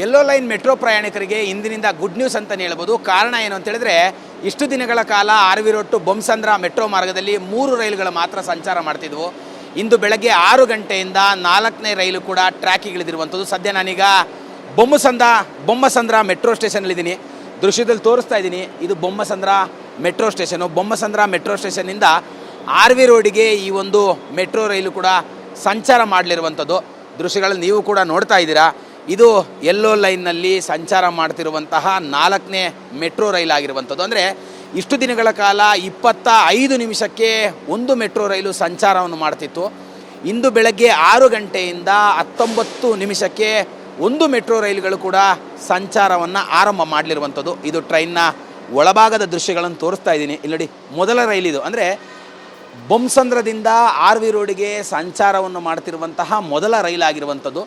Yellow line metro ಪ್ರಯಾಣಿಕರಿಗೆ ಇಂದಿನಿಂದ good news ಅಂತಲೇ ಹೇಳ್ಬೋದು. ಕಾರಣ ಏನು ಅಂತ ಹೇಳಿದ್ರೆ, ಇಷ್ಟು ದಿನಗಳ ಕಾಲ R V road to Bommasandra metro ಮಾರ್ಗದಲ್ಲಿ ಮೂರು ರೈಲುಗಳು ಮಾತ್ರ ಸಂಚಾರ ಮಾಡ್ತಿದ್ವು. ಇಂದು ಬೆಳಗ್ಗೆ ಆರು ಗಂಟೆಯಿಂದ ನಾಲ್ಕನೇ ರೈಲು ಕೂಡ ಟ್ರ್ಯಾಕಿಗೆ ಇಳಿದಿರುವಂಥದ್ದು. ಸದ್ಯ ನಾನೀಗ ಬೊಮ್ಮಸಂದ್ರ ಬೊಮ್ಮಸಂದ್ರ ಮೆಟ್ರೋ ಸ್ಟೇಷನಲ್ಲಿದ್ದೀನಿ ದೃಶ್ಯದಲ್ಲಿ ತೋರಿಸ್ತಾ ಇದ್ದೀನಿ, ಇದು Bommasandra metro station Bommasandra metro ಸ್ಟೇಷನ್ನಿಂದ R V ರೋಡಿಗೆ ಈ ಒಂದು ಮೆಟ್ರೋ ರೈಲು ಕೂಡ ಸಂಚಾರ ಮಾಡಲಿರುವಂಥದ್ದು. ದೃಶ್ಯಗಳಲ್ಲಿ ನೀವು ಕೂಡ ನೋಡ್ತಾ ಇದ್ದೀರಾ. ಇದು ಯೆಲ್ಲೋ ಲೈನ್ನಲ್ಲಿ ಸಂಚಾರ ಮಾಡ್ತಿರುವಂತಹ ನಾಲ್ಕನೇ ಮೆಟ್ರೋ ರೈಲ್ ಆಗಿರುವಂಥದ್ದು. ಅಂದರೆ ಇಷ್ಟು ದಿನಗಳ ಕಾಲ ಇಪ್ಪತ್ತ ಐದು ನಿಮಿಷಕ್ಕೆ ಒಂದು ಮೆಟ್ರೋ ರೈಲು ಸಂಚಾರವನ್ನು ಮಾಡ್ತಿತ್ತು. ಇಂದು ಬೆಳಗ್ಗೆ ಆರು ಗಂಟೆಯಿಂದ ಹತ್ತೊಂಬತ್ತು ನಿಮಿಷಕ್ಕೆ ಒಂದು ಮೆಟ್ರೋ ರೈಲುಗಳು ಕೂಡ ಸಂಚಾರವನ್ನು ಆರಂಭ ಮಾಡಲಿರುವಂಥದ್ದು. ಇದು ಟ್ರೈನ್ನ ಒಳಭಾಗದ ದೃಶ್ಯಗಳನ್ನು ತೋರಿಸ್ತಾ ಇದ್ದೀನಿ. ಇಲ್ಲಿ ನೋಡಿ, ಮೊದಲ ಇದು. ಅಂದರೆ ಬೊಮ್ಸಂದ್ರದಿಂದ ಆರ್ ವಿ ರೋಡಿಗೆ ಸಂಚಾರವನ್ನು ಮಾಡ್ತಿರುವಂತಹ ಮೊದಲ ರೈಲಾಗಿರುವಂಥದ್ದು.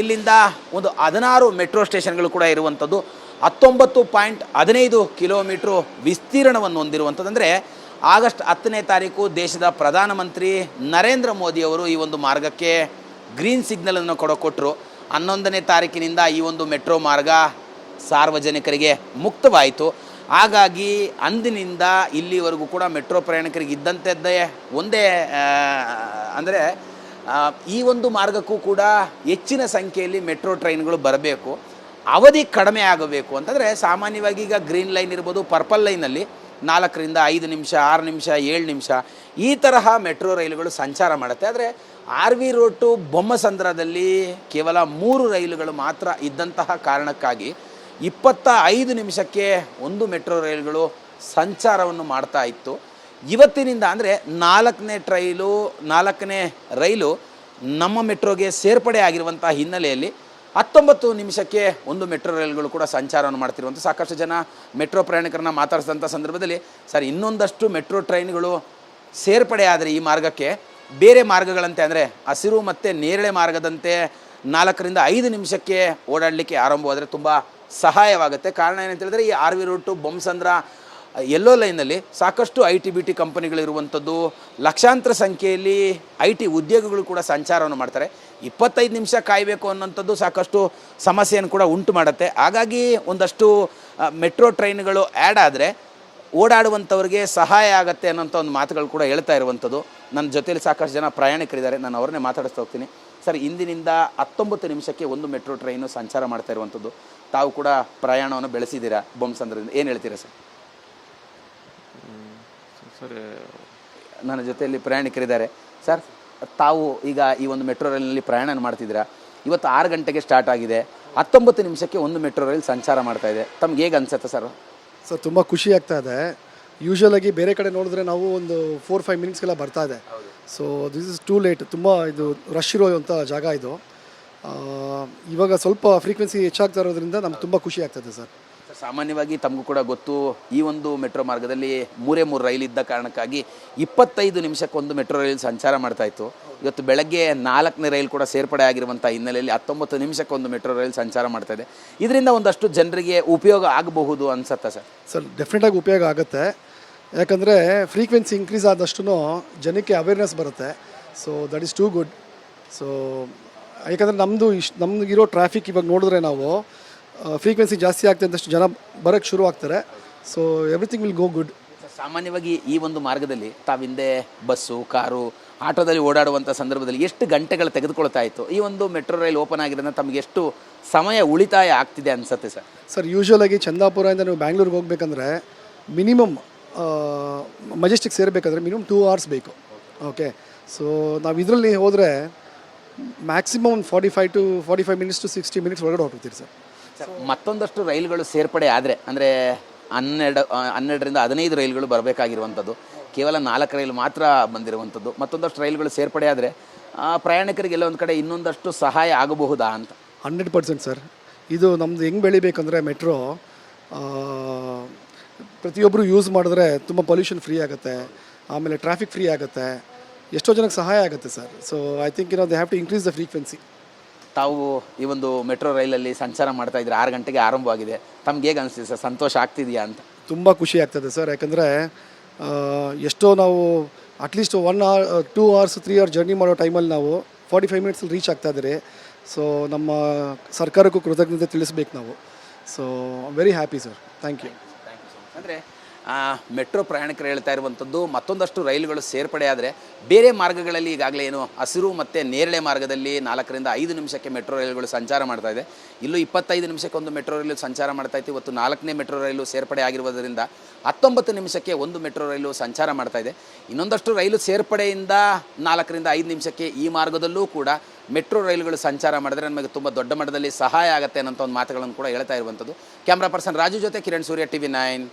ಇಲ್ಲಿಂದ ಒಂದು ಹದಿನಾರು ಮೆಟ್ರೋ ಸ್ಟೇಷನ್ಗಳು ಕೂಡ ಇರುವಂಥದ್ದು. ಹತ್ತೊಂಬತ್ತು ಪಾಯಿಂಟ್ ಹದಿನೈದು ಕಿಲೋಮೀಟ್ರು ವಿಸ್ತೀರ್ಣವನ್ನು ಹೊಂದಿರುವಂಥದ್ದು ಅಂದರೆ ಆಗಸ್ಟ್ ಹತ್ತನೇ ತಾರೀಕು ದೇಶದ ಪ್ರಧಾನಮಂತ್ರಿ ನರೇಂದ್ರ ಮೋದಿಯವರು ಈ ಒಂದು ಮಾರ್ಗಕ್ಕೆ ಗ್ರೀನ್ ಸಿಗ್ನಲನ್ನು ಕೊಡಕೊಟ್ಟರು ಹನ್ನೊಂದನೇ ತಾರೀಕಿನಿಂದ ಈ ಒಂದು ಮೆಟ್ರೋ ಮಾರ್ಗ ಸಾರ್ವಜನಿಕರಿಗೆ ಮುಕ್ತವಾಯಿತು. ಹಾಗಾಗಿ ಅಂದಿನಿಂದ ಇಲ್ಲಿವರೆಗೂ ಕೂಡ ಮೆಟ್ರೋ ಪ್ರಯಾಣಿಕರಿಗೆ ಇದ್ದಂಥದ್ದೇ ಒಂದೇ ಅಂದರೆ ಈ ಒಂದು ಮಾರ್ಗಕ್ಕೂ ಕೂಡ ಹೆಚ್ಚಿನ ಸಂಖ್ಯೆಯಲ್ಲಿ ಮೆಟ್ರೋ ಟ್ರೈನ್ಗಳು ಬರಬೇಕು. ಅವಧಿ ಕಡಿಮೆ ಆಗಬೇಕು ಅಂತಂದರೆ ಸಾಮಾನ್ಯವಾಗಿ ಈಗ ಗ್ರೀನ್ ಲೈನ್ ಇರ್ಬೋದು, ಪರ್ಪಲ್ ಲೈನಲ್ಲಿ ನಾಲ್ಕರಿಂದ ಐದು ನಿಮಿಷ, ಆರು ನಿಮಿಷ, ಏಳು ನಿಮಿಷ ಈ ತರಹ ಮೆಟ್ರೋ ರೈಲುಗಳು ಸಂಚಾರ ಮಾಡುತ್ತೆ. ಆದರೆ ಆರ್ ವಿ ರೋಡ್ ಟು ಬೊಮ್ಮಸಂದ್ರದಲ್ಲಿ ಕೇವಲ ಮೂರು ರೈಲುಗಳು ಮಾತ್ರ ಇದ್ದಂತಹ ಕಾರಣಕ್ಕಾಗಿ ಇಪ್ಪತ್ತ ಐದು ನಿಮಿಷಕ್ಕೆ ಒಂದು ಮೆಟ್ರೋ ರೈಲುಗಳು ಸಂಚಾರವನ್ನು ಮಾಡ್ತಾ ಇತ್ತು. ಇವತ್ತಿನಿಂದ ಅಂದರೆ ನಾಲ್ಕನೇ ಟ್ರೈಲು ನಾಲ್ಕನೇ ರೈಲು ನಮ್ಮ ಮೆಟ್ರೋಗೆ ಸೇರ್ಪಡೆ ಆಗಿರುವಂಥ ಹಿನ್ನೆಲೆಯಲ್ಲಿ ಹತ್ತೊಂಬತ್ತು ನಿಮಿಷಕ್ಕೆ ಒಂದು ಮೆಟ್ರೋ ರೈಲುಗಳು ಕೂಡ ಸಂಚಾರವನ್ನು ಮಾಡ್ತಿರುವಂಥ ಸಾಕಷ್ಟು ಜನ ಮೆಟ್ರೋ ಪ್ರಯಾಣಿಕರನ್ನ ಮಾತಾಡಿಸಿದಂಥ ಸಂದರ್ಭದಲ್ಲಿ ಸರ್, ಇನ್ನೊಂದಷ್ಟು ಮೆಟ್ರೋ ಟ್ರೈನ್ಗಳು ಸೇರ್ಪಡೆ ಆದರೆ ಈ ಮಾರ್ಗಕ್ಕೆ ಬೇರೆ ಮಾರ್ಗಗಳಂತೆ ಅಂದರೆ ಹಸಿರು ಮತ್ತು ನೇರಳೆ ಮಾರ್ಗದಂತೆ ನಾಲ್ಕರಿಂದ ಐದು ನಿಮಿಷಕ್ಕೆ ಓಡಾಡಲಿಕ್ಕೆ ಆರಂಭವಾದರೆ ತುಂಬ ಸಹಾಯವಾಗುತ್ತೆ. ಕಾರಣ ಏನಂತ ಹೇಳಿದ್ರೆ ಈ R V route to Bommasandra ಎಲ್ಲೋ ಲೈನಲ್ಲಿ ಸಾಕಷ್ಟು ಐ ಟಿ ಬಿ ಟಿ ಕಂಪನಿಗಳಿರುವಂಥದ್ದು ಲಕ್ಷಾಂತರ ಸಂಖ್ಯೆಯಲ್ಲಿ ಐ ಟಿ ಉದ್ಯೋಗಗಳು ಕೂಡ ಸಂಚಾರವನ್ನು ಮಾಡ್ತಾರೆ. ಇಪ್ಪತ್ತೈದು ನಿಮಿಷ ಕಾಯಬೇಕು ಅನ್ನೋಂಥದ್ದು ಸಾಕಷ್ಟು ಸಮಸ್ಯೆಯನ್ನು ಕೂಡ ಉಂಟು ಮಾಡುತ್ತೆ. ಹಾಗಾಗಿ ಒಂದಷ್ಟು ಮೆಟ್ರೋ ಟ್ರೈನ್ಗಳು ಆ್ಯಡ್ ಆದರೆ ಓಡಾಡುವಂಥವ್ರಿಗೆ ಸಹಾಯ ಆಗುತ್ತೆ ಅನ್ನೋಂಥ ಒಂದು ಮಾತುಗಳು ಕೂಡ ಹೇಳ್ತಾ ಇರುವಂಥದ್ದು. ನನ್ನ ಜೊತೆಯಲ್ಲಿ ಸಾಕಷ್ಟು ಜನ ಪ್ರಯಾಣಿಕರಿದ್ದಾರೆ. ನಾನು ಅವ್ರನ್ನೇ ಮಾತಾಡಿಸ್ತಾ ಹೋಗ್ತೀನಿ. ಸರ್, ಇಂದಿನಿಂದ ಹತ್ತೊಂಬತ್ತು ನಿಮಿಷಕ್ಕೆ ಒಂದು ಮೆಟ್ರೋ ಟ್ರೈನು ಸಂಚಾರ ಮಾಡ್ತಾ ಇರುವಂಥದ್ದು. ತಾವು ಕೂಡ ಪ್ರಯಾಣವನ್ನು ಬೆಳೆಸಿದ್ದೀರಾ? ಬೊಮ್ಮಸಂದ್ರದಿಂದ ಏನು ಹೇಳ್ತೀರಾ ಸರ್? ಸರ್. ನನ್ನ ಜೊತೆಯಲ್ಲಿ ಪ್ರಯಾಣಿಕರಿದ್ದಾರೆ. ಸರ್ ತಾವು ಈಗ ಈ ಒಂದು ಮೆಟ್ರೋ ರೈಲಿನಲ್ಲಿ ಪ್ರಯಾಣ ಮಾಡ್ತಿದ್ದೀರಾ? ಇವತ್ತು ಆರು ಗಂಟೆಗೆ ಸ್ಟಾರ್ಟ್ ಆಗಿದೆ. ಹತ್ತೊಂಬತ್ತು ನಿಮಿಷಕ್ಕೆ ಒಂದು ಮೆಟ್ರೋ ರೈಲ್ ಸಂಚಾರ ಮಾಡ್ತಾ ಇದೆ. ತಮ್ಗೆ ಹೇಗೆ ಅನಿಸುತ್ತೆ ಸರ್? ಸರ್ ತುಂಬ ಖುಷಿ ಆಗ್ತಾ ಇದೆ. ಯೂಶ್ವಲಾಗಿ ಬೇರೆ ಕಡೆ ನೋಡಿದ್ರೆ ನಾವು ಒಂದು ಫೋರ್ ಫೈವ್ ಮಿನಿಟ್ಸ್ಗೆಲ್ಲ ಬರ್ತಾ ಇದೆ. So this is too late ತುಂಬ ಇದು ರಶ್ ಇರುವಂಥ ಜಾಗ ಇದು. ಆ, ಇವಾಗ ಸ್ವಲ್ಪ ಫ್ರೀಕ್ವೆನ್ಸಿ ಹೆಚ್ಚಾಗ್ತಾ ಇರೋದ್ರಿಂದ ನಮ್ಗೆ ತುಂಬ ಖುಷಿ ಆಗ್ತದೆ ಸರ್, ಸಾಮಾನ್ಯವಾಗಿ ತಮಗೂ ಕೂಡ ಗೊತ್ತು, ಈ ಒಂದು ಮೆಟ್ರೋ ಮಾರ್ಗದಲ್ಲಿ ಮೂರೇ ಮೂರು ರೈಲು ಇದ್ದ ಕಾರಣಕ್ಕಾಗಿ ಇಪ್ಪತ್ತೈದು ನಿಮಿಷಕ್ಕೊಂದು ಮೆಟ್ರೋ ರೈಲ್ ಸಂಚಾರ ಮಾಡ್ತಾ ಇತ್ತು. ಇವತ್ತು ಬೆಳಗ್ಗೆ ನಾಲ್ಕನೇ ರೈಲು ಕೂಡ ಸೇರ್ಪಡೆ ಆಗಿರುವಂಥ ಹಿನ್ನೆಲೆಯಲ್ಲಿ ಹತ್ತೊಂಬತ್ತು ನಿಮಿಷಕ್ಕೊಂದು ಮೆಟ್ರೋ ರೈಲ್ ಸಂಚಾರ ಮಾಡ್ತಾ ಇದೆ. ಇದರಿಂದ ಒಂದಷ್ಟು ಜನರಿಗೆ ಉಪಯೋಗ ಆಗಬಹುದು ಅನ್ಸತ್ತಾ ಸರ್? ಸರ್ ಡೆಫಿನೆಟಾಗಿ ಉಪಯೋಗ ಆಗುತ್ತೆ. ಯಾಕಂದರೆ ಫ್ರೀಕ್ವೆನ್ಸಿ ಇನ್ಕ್ರೀಸ್ ಆದಷ್ಟು ಜನಕ್ಕೆ ಅವೇರ್ನೆಸ್ ಬರುತ್ತೆ. So that is too good so ಯಾಕಂದರೆ ನಮ್ಮದು ಇಷ್ಟು ಇರೋ ಟ್ರಾಫಿಕ್ ಇವಾಗ ನೋಡಿದ್ರೆ ನಾವು ಫ್ರೀಕ್ವೆನ್ಸಿ ಜಾಸ್ತಿ ಆಗ್ತದೆ ಅಂತಷ್ಟು ಜನ ಬರೋಕ್ಕೆ ಶುರು ಆಗ್ತಾರೆ. So everything will go good ಸಾಮಾನ್ಯವಾಗಿ ಈ ಒಂದು ಮಾರ್ಗದಲ್ಲಿ ತಾವಿಂದೆ ಬಸ್ಸು ಕಾರು ಆಟೋದಲ್ಲಿ ಓಡಾಡುವಂಥ ಸಂದರ್ಭದಲ್ಲಿ ಎಷ್ಟು ಗಂಟೆಗಳು ತೆಗೆದುಕೊಳ್ತಾ ಇತ್ತು? ಈ ಒಂದು ಮೆಟ್ರೋ ರೈಲ್ ಓಪನ್ ಆಗಿರೋದ್ರಿಂದ ತಮಗೆ ಎಷ್ಟು ಸಮಯ ಉಳಿತಾಯ ಆಗ್ತಿದೆ ಅನಿಸುತ್ತೆ ಸರ್? ಸರ್ ಯೂಶ್ವಲ್ ಆಗಿ ಚಂದಾಪುರದಿಂದ ನೀವು ಬ್ಯಾಂಗ್ಳೂರಿಗೆ ಹೋಗ್ಬೇಕಂದ್ರೆ ಮಿನಿಮಮ್ ಮಜೆಸ್ಟಿಕ್ ಸೇರಬೇಕಂದ್ರೆ ಮಿನಿಮಮ್ ಟೂ ಅವರ್ಸ್ ಬೇಕು. ಓಕೆ ಸೊ ನಾವು ಇದರಲ್ಲಿ ಹೋದರೆ ಮ್ಯಾಕ್ಸಿಮಮ್ ಒಂದು forty five to forty five minutes to sixty minutes ಒಳಗಡೆ ಹೋಗ್ತೀರಿ ಸರ್ ಸರ್. ಮತ್ತೊಂದಷ್ಟು ರೈಲುಗಳು ಸೇರ್ಪಡೆ ಆದರೆ ಅಂದರೆ ಹನ್ನೆರಡು ಹನ್ನೆರಡರಿಂದ ಹದಿನೈದು ರೈಲುಗಳು ಬರಬೇಕಾಗಿರುವಂಥದ್ದು. ಕೇವಲ ನಾಲ್ಕು ರೈಲು ಮಾತ್ರ ಬಂದಿರುವಂಥದ್ದು. ಮತ್ತೊಂದಷ್ಟು ರೈಲುಗಳು ಸೇರ್ಪಡೆ ಆದರೆ ಪ್ರಯಾಣಿಕರಿಗೆಲ್ಲ ಒಂದು ಕಡೆ ಇನ್ನೊಂದಷ್ಟು ಸಹಾಯ ಆಗಬಹುದಾ ಅಂತ. Hundred percent sir. ಇದು ನಮ್ಮದು ಹೆಂಗೆ ಬೆಳಿಬೇಕಂದ್ರೆ ಮೆಟ್ರೋ ಪ್ರತಿಯೊಬ್ಬರು ಯೂಸ್ ಮಾಡಿದ್ರೆ ತುಂಬ ಪೊಲ್ಯೂಷನ್ ಫ್ರೀ ಆಗುತ್ತೆ ಆಮೇಲೆ ಟ್ರಾಫಿಕ್ ಫ್ರೀ ಆಗುತ್ತೆ ಎಷ್ಟೋ ಜನಕ್ಕೆ ಸಹಾಯ ಆಗುತ್ತೆ sir. So I think you know they have to increase the frequency ತಾವು ಈ ಒಂದು ಮೆಟ್ರೋ ರೈಲಲ್ಲಿ ಸಂಚಾರ ಮಾಡ್ತಾ ಇದ್ರೆ ಆರು ಗಂಟೆಗೆ ಆರಂಭವಾಗಿದೆ. ತಮ್ಗೆ ಹೇಗೆ ಅನಿಸ್ತಿದೆ ಸರ್? ಸಂತೋಷ ಆಗ್ತಿದೆಯಾ ಅಂತ? ತುಂಬ ಖುಷಿ ಆಗ್ತದೆ ಸರ್. ಯಾಕಂದರೆ ಎಷ್ಟೋ ನಾವು at least one hour two hours three hour journey ಮಾಡೋ ಟೈಮಲ್ಲಿ ನಾವು ಫಾರ್ಟಿ ಫೈವ್ ಮಿನಿಟ್ಸಲ್ಲಿ ರೀಚ್ ಆಗ್ತಾ ಇದ್ದೀರಿ. ಸೊ ನಮ್ಮ ಸರ್ಕಾರಕ್ಕೂ ಕೃತಜ್ಞತೆ ತಿಳಿಸ್ಬೇಕು ನಾವು. So very happy sir thank you ಅಂದರೆ ಮೆಟ್ರೋ ಪ್ರಯಾಣಿಕರು ಹೇಳ್ತಾ ಇರುವಂಥದ್ದು, ಮತ್ತೊಂದಷ್ಟು ರೈಲುಗಳು ಸೇರ್ಪಡೆ ಆದರೆ ಬೇರೆ ಮಾರ್ಗಗಳಲ್ಲಿ ಈಗಾಗಲೇ ಏನು ಹಸಿರು ಮತ್ತು ನೇರಳೆ ಮಾರ್ಗದಲ್ಲಿ ನಾಲ್ಕರಿಂದ ಐದು ನಿಮಿಷಕ್ಕೆ ಮೆಟ್ರೋ ರೈಲುಗಳು ಸಂಚಾರ ಮಾಡ್ತಾ ಇದೆ. ಇಲ್ಲೂ ಇಪ್ಪತ್ತೈದು ನಿಮಿಷಕ್ಕೆ ಒಂದು ಮೆಟ್ರೋ ರೈಲು ಸಂಚಾರ ಮಾಡ್ತಾ ಇತ್ತು. ಇವತ್ತು ನಾಲ್ಕನೇ ಮೆಟ್ರೋ ರೈಲು ಸೇರ್ಪಡೆ ಆಗಿರುವುದರಿಂದ ಹತ್ತೊಂಬತ್ತು ನಿಮಿಷಕ್ಕೆ ಒಂದು ಮೆಟ್ರೋ ರೈಲು ಸಂಚಾರ ಮಾಡ್ತಾ ಇದೆ. ಇನ್ನೊಂದಷ್ಟು ರೈಲು ಸೇರ್ಪಡೆಯಿಂದ ನಾಲ್ಕರಿಂದ ಐದು ನಿಮಿಷಕ್ಕೆ ಈ ಮಾರ್ಗದಲ್ಲೂ ಕೂಡ ಮೆಟ್ರೋ ರೈಲುಗಳು ಸಂಚಾರ ಮಾಡಿದ್ರೆ ನಮಗೆ ತುಂಬ ದೊಡ್ಡ ಮಟ್ಟದಲ್ಲಿ ಸಹಾಯ ಆಗುತ್ತೆ ಅನ್ನೋಂಥ ಒಂದು ಮಾತುಗಳನ್ನು ಕೂಡ ಹೇಳ್ತಾ ಇರುವಂಥದ್ದು. ಕ್ಯಾಮ್ರಾ ಪರ್ಸನ್ ರಾಜು ಜೊತೆ Kiran Surya T V nine.